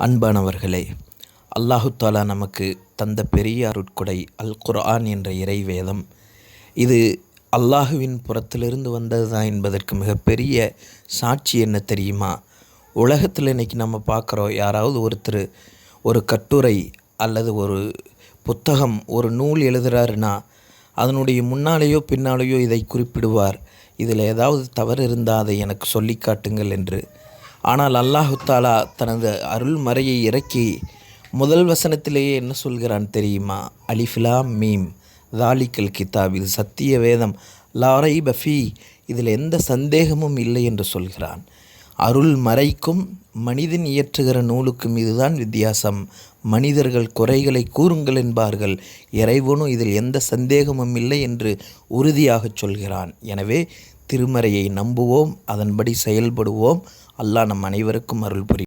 அன்பானவர்களே அல்லாஹு தாலா நமக்கு தந்த பெரிய அருட்கொடை அல் குர்ஆன் என்ற இறைவேதம். இது அல்லாஹுவின் புறத்திலிருந்து வந்தது தான் என்பதற்கு மிகப்பெரிய சாட்சி என்ன தெரியுமா? உலகத்தில் இன்றைக்கி நம்ம பார்க்குறோம் யாராவது ஒருத்தர் ஒரு கட்டுரை அல்லது ஒரு புத்தகம் ஒரு நூல் எழுதுகிறாருன்னா அதனுடைய முன்னாலேயோ பின்னாலேயோ இதை குறிப்பிடுவார். இதில் ஏதாவது தவறு இருந்தால் அதை எனக்கு சொல்லி காட்டுங்கள் என்று ஆனால் அல்லாஹுத்தாலா தனது அருள்மறையை இறக்கி முதல் வசனத்திலேயே என்ன சொல்கிறான் தெரியுமா? அலிஃபிலா மீம். தாலிக்கல் கிதாப். இது சத்திய வேதம். லாரை பஃபி இதில் எந்த சந்தேகமும் இல்லை என்று சொல்கிறான். அருள் மறைக்கும் மனிதன் இயற்றுகிற நூலுக்கும் இதுதான் வித்தியாசம். மனிதர்கள் குறைகளை கூறுங்கள் என்பார்கள். இறைவனும் இதில் எந்த சந்தேகமும் இல்லை என்று உறுதியாகச் சொல்கிறான். எனவே திருமறையை நம்புவோம் அதன்படி செயல்படுவோம். அல்லாஹ் நம் அனைவருக்கும் அருள் புரியும்